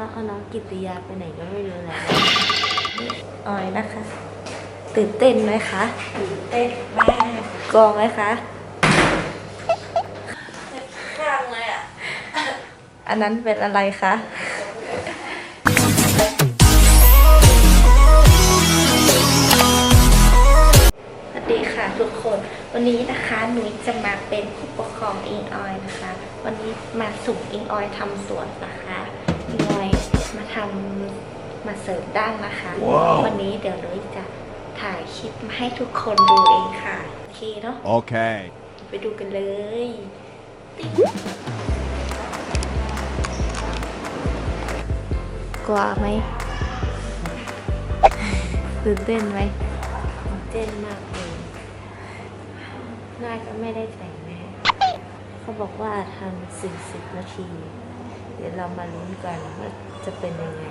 เขาเอาน้องกิตยาไปไหนก็ไม่รู้แล้วออยนะคะ ตื่นเต้นไหมคะ ตื่นเต้นมากกลัวไหมคะข้างเลยอะ อันนั้นเป็นอะไรคะสวัสดีค่ะทุกคนวันนี้นะคะหนูจะมาเป็นผู้ปกครองอิงออยนะคะ วันนี้มาสุ่มอิงออยทำสวนนะคะอิงออย มาทำมาเสริมดั้งนะคะวันนี้เดี๋ยวหนูจะถ่ายคลิปมาให้ทุกคนดูเองค่ะ โอเคเนาะ Okay. ไปดูกันเลย กลัวไหม ตื่นเต้นไหมตื่นเต้นมากเลยหน้าก็ไม่ได้แต่งแม่เขาบอกว่าทำสี่สิบนาที เดี๋ยวเรามาลุ้นกันว่าจะเป็นยังไง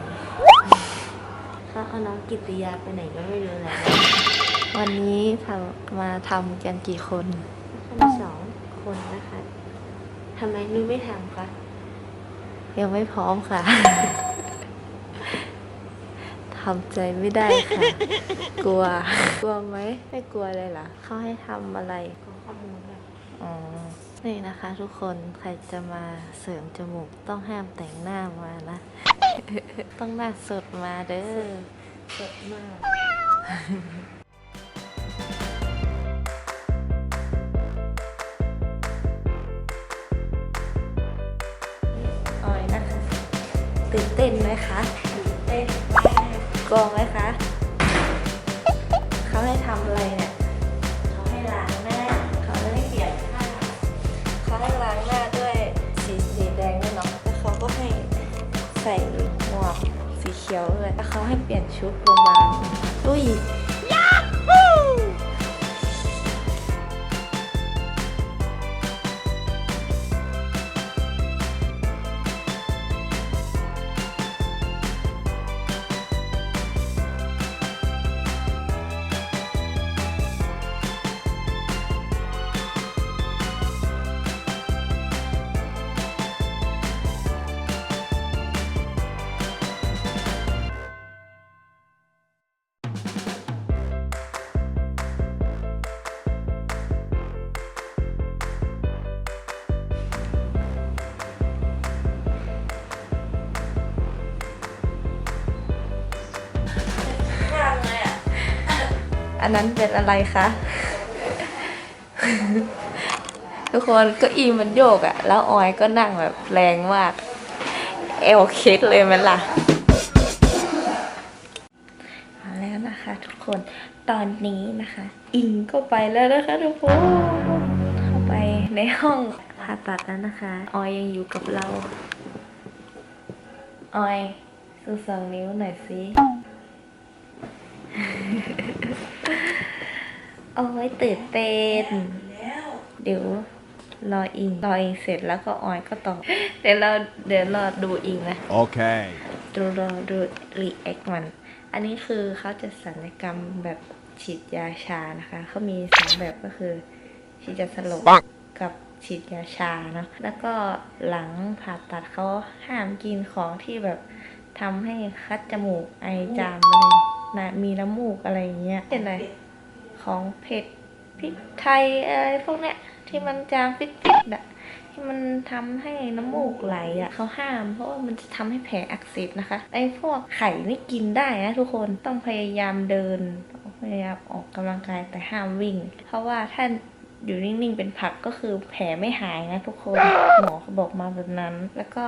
เขาเอาน้องกิตยาไปไหนก็ไม่รู้แล้ววันนี้ทำมาทำกันกี่คนทำสองคนนะคะทำไมนุ้ยไม่ทำคะยังไม่พร้อมค่ะทำใจไม่ได้ค่ะ กลัว กลัวไหมไม่กลัวเลยเหรอเขาให้ทำอะไรก็ข้อมูลแบบอ๋อ นี่นะคะทุกคนใครจะมาเสริมจมูกต้องห้ามแต่งหน้ามานะ ต้องหน้าสดมาเด้อสดมากออยนะคะตื่นเต้นไหมคะตื่นเต้นกกลัวไหมคะเขาให้ทำอะไรเนี่ย ยวเลยแล้วเขาให้เปลี่ยนชุดโรงพยาบาลอุ้ย อันนั้นเป็นอะไรคะ ทุกคนก็อีมันโยกอะแล้วออยก็นั่งแบบแรงมาก เอวเคสเลยมันล่ะมาแล้วนะคะทุกคนตอนนี้นะคะ อิงก็ไปแล้วนะคะทุกคนเข้าไปในห้องผ่าตัดแล้วนะคะ ออยยังอยู่กับเรา ออยสูสองนิ้วหน่อยสิ โอ้ยตื่นเต้นแล้วเดี๋ยวรออิงรออิงเสร็จแล้วก็ออยก็ตอบเดี๋ยวเราเดี๋ยวรอดูอิงนะ Okay. ดูรอดูรีแอคมัน อันนี้คือเขาจะสัญญกรรมแบบฉีดยาชานะคะเขามีสองแบบก็คือฉีดยาสลบปังกับฉีดยาชาเนาะแล้วก็หลังผ่าตัดเขาห้ามกินของที่แบบทำให้คัดจมูกไอจามอะไร นะมีน้ำมูกอะไรอย่างเงี้ยเป็นไรของเผ็ดพริกไทยอะไรพวกเนี้ยที่มันจางฟิดๆอะที่มันทำให้น้ำมูกไหลอะเขาห้าม เพราะว่ามันจะทำให้แผลอักเสบนะคะไอ้พวกไข่นี่กินได้นะทุกคนต้องพยายามเดินต้องพยายามออกกำลังกายแต่ห้ามวิ่ง เพราะว่าถ้าอยู่นิ่งๆเป็นผักก็คือแผลไม่หายนะทุกคนหมอเขาบอกมาแบบนั้น แล้วก็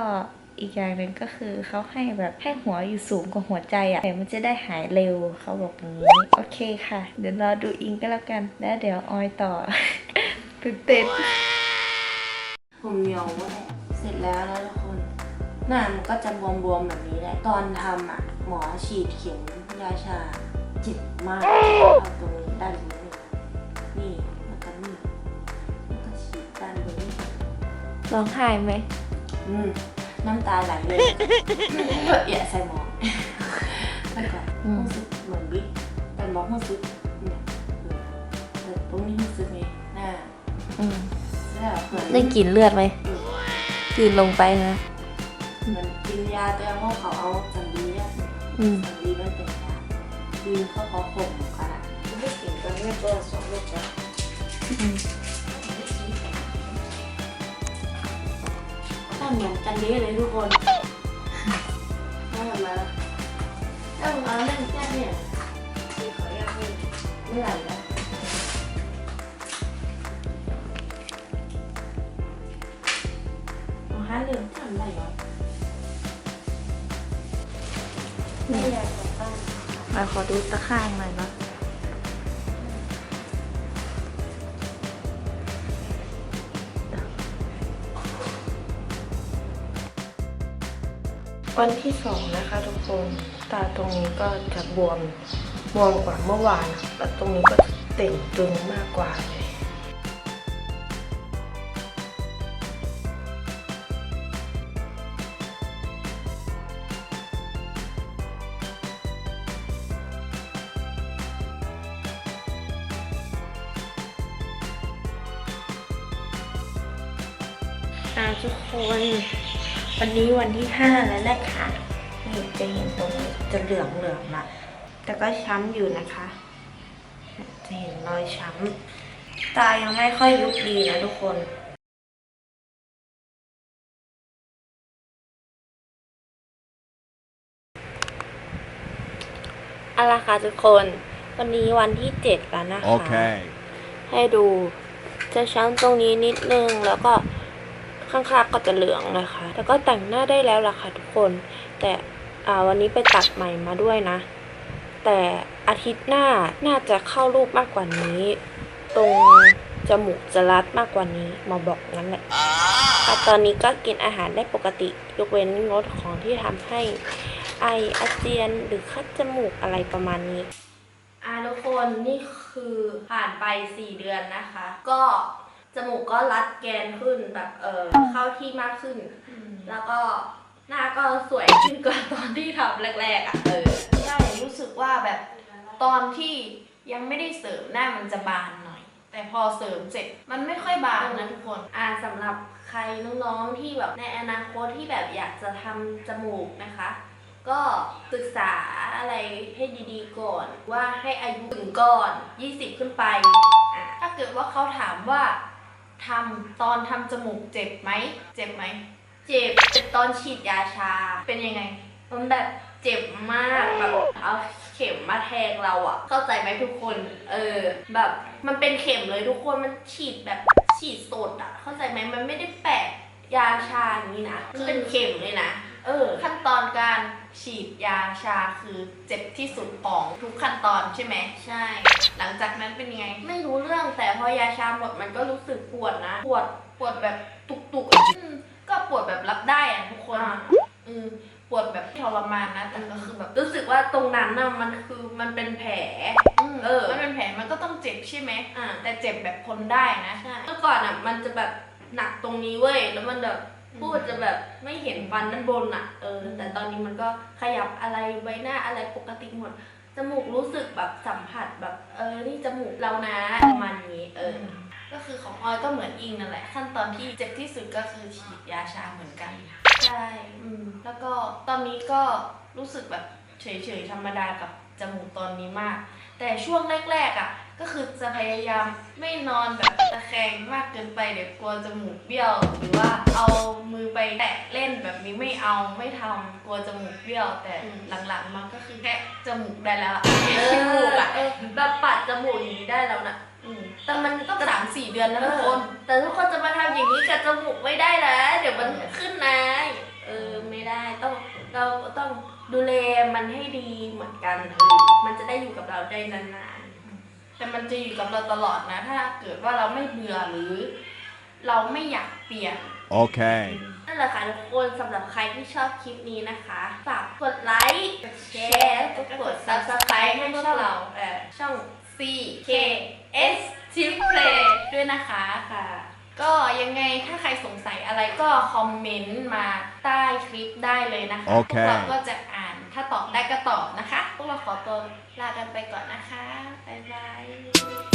อีกอย่างหนึ่งก็คือเขาให้แบบให้หัวอยู่สูงกว่าหัวใจอะแต่มันจะได้หายเร็วเขาบอกอย่างนี้ โอเคค่ะ เดี๋ยวรอดูอิงก็แล้วกัน แล้วเดี๋ยวออยต่อตื่นเต้นผมเหนียวมากเสร็จแล้วนะทุกคนหน้ามันก็จะบวมๆแบบนี้แหละตอนทำอะ หมอฉีดเข็มยาชาเจ็บมากเอาตรงนี้ด้านนี้เลยนี่แล้วก็นี่แล้วก็ฉีดด้านบนนี้ร้องไห้ไหมอืม น้ำตาไหลเลยอย่าใส่หมอแล้วก็อืมรู้สึกเหมือนบิ๊กแต่บอกรู้สึกเนี่ยเออแต่ตรงนี้รู้สึกไหมหน้าอืมแล้วเหมือนได้กลิ่นเลือดไหมกลืนลงไปนะเหมือนเกินยาตัวพวกเขาเอาสำลีเนี่ยอืมสำลีมันเป็นยาดีเขาเขาข่มกันอะไม่กินกันไม่เกินสองเม็ดนะ ถ้าเหมือนกันนี้เลยทุกคนถ้ามาถ้ามาเล่นแค่เนี่ยที่เขาอยากเล่นเมื่อไหร่แล้วเอาห้าเหลืองทำได้เหรอไม่อยากกลับบ้านมาขอดูตะข้างหน่อยเนาะ วันที่สองนะคะทุกคนตาตรงนี้ก็จะบวมบวมกว่าเมื่อวานแล้วตรงนี้ก็เต่งตึงมากกว่าเลยอ่าทุกคน วันนี้วันที่ห้าแล้วนะคะนี่จะเห็นตรงนี้จะเหลืองเหลืองๆละแต่ก็ช้ำอยู่นะคะ จะเห็นรอยช้ำตายังไม่ค่อยลุกดีนะทุกคนเอาละค่ะทุกคน วันนี้วันที่เจ็ดแล้วนะคะ Okay. ให้ดูจะช้ำตรงนี้นิดนึงแล้วก็ ข้างๆก็จะเหลืองนะคะ แล้วก็แต่งหน้าได้แล้วล่ะค่ะทุกคน แต่วันนี้ไปตัดใหม่มาด้วยนะ แต่อาทิตย์หน้าน่าจะเข้ารูปมากกว่านี้ ตรงจมูกจะรัดมากกว่านี้มาบอกงั้นแหละอะตอนนี้ก็กินอาหารได้ปกติ ยกเว้นงดของที่ทำให้ไออาเจียนหรือคัดจมูกอะไรประมาณนี้อ่าทุกคนนี่คือผ่านไป 4 เดือนนะคะ ก็ จมูกก็รัดแกนขึ้นแบบเออเข้าที่มากขึ้น แล้วก็หน้าก็สวยขึ้นกว่าตอนที่ทำแรกๆอะเออใช่รู้สึกว่าแบบตอนที่ยังไม่ได้เสริมหน้ามันจะบานหน่อย แต่พอเสริมเสร็จมันไม่ค่อยบานนะทุกคนอ่าสำหรับใครน้องๆที่แบบในอนาคตที่แบบอยากจะทำจมูกนะคะ ก็ศึกษาอะไรให้ดีๆก่อนว่าให้อายุถึงก่อน 20 ขึ้นไปอะถ้าเกิดว่าเขาถามว่า ทำตอนทำจมูกเจ็บไหม เจ็บไหม เจ็บเจ็บตอนฉีดยาชา เป็นยังไง มันแบบเจ็บมากแบบเอาเข็มมาแทงเราอะเข้าใจไหมทุกคน เออ แบบมันเป็นเข็มเลยทุกคนมันฉีดแบบฉีดสดอะเข้าใจไหมมันไม่ได้แปะยาชาอย่างนี้นะมันเป็นเข็มเลยนะ เออ ขั้นตอนการฉีดยาชาคือเจ็บที่สุดของทุกขั้นตอนใช่ไหม ใช่ หลังจากนั้นเป็นยังไง ไม่รู้เรื่องแต่พอยาชาหมดมันก็รู้สึกปวดนะ ปวดปวดแบบตุกๆอะอืมก็ปวดแบบรับได้อะทุกคน อ่า อืมปวดแบบทรมานนะ แต่ก็คือแบบรู้สึกว่าตรงนั้นน่ะมันคือมันเป็นแผลมเออ มันเป็นแผลมันก็ต้องเจ็บใช่ไหม อ่าแต่เจ็บแบบทนได้นะ ใช่เมื่อก่อนอะมันจะแบบหนักตรงนี้เว้ย แล้วมันแบบอืม พูดจะแบบไม่เห็นฟันด้านบนอะเออ แต่ตอนนี้มันก็ขยับอะไรใบหน้าอะไรปกติหมด จมูกรู้สึกแบบสัมผัสแบบ เออ นี่จมูกเรานะประมาณนี้ เออ ก็คือของออยก็เหมือนอิงนั่นแหละ ขั้นตอนที่เจ็บที่สุดก็คือฉีดยาชาเหมือนกัน ใช่ อืม แล้วก็ตอนนี้ก็รู้สึกแบบเฉยๆธรรมดากับจมูกตอนนี้มาก แต่ช่วงแรกๆอะ ก็คือจะพยายามไม่นอนแบบตะแคงมากเกินไปเดี๋ยวกลัวจมูกเบี้ยว หรือว่าเอามือไปแตะเล่นแบบนี้ไม่เอาไม่ทำกลัวจมูกเบี้ยว แต่อืมหลังๆมันก็คือแค่จมูกได้แล้วอะเอจมูกออะเออแบบปัดจมูกอย่างนี้ได้แล้วนะอืมแต่มันต้องสามสี่เดือนนะทุกคน แต่ทุกคนจะมาทำอย่างนี้กับจมูกไม่ได้นะเดี๋ยวมันขึ้นนะเออไม่ได้ต้องเราต้องดูแลมันให้ดีเหมือนกันเออมันจะได้อยู่กับเราได้นาน แต่มันจะอยู่กับเราตลอดนะ ถ้าเกิดว่าเราไม่เบื่อหรือ เราไม่อยากเปลี่ยน Okay. ๆนั่นแหละค่ะทุกคนสำหรับใครที่ชอบคลิปนี้นะคะฝากกดไลค์กดแชร์กดกด subscribe ให้พวกเราเออช่อง C K S t i p Play ด้วยนะคะค่ะ ก็ยังไงถ้าใครสงสัยอะไรก็คอมเมนต์มาใต้คลิปได้เลยนะคะโอเคพวกเราก็จะอ่าน ถ้าตอบได้ก็ตอบนะคะ พวกเราขอตัวลากันไปก่อนนะคะ บ๊ายบาย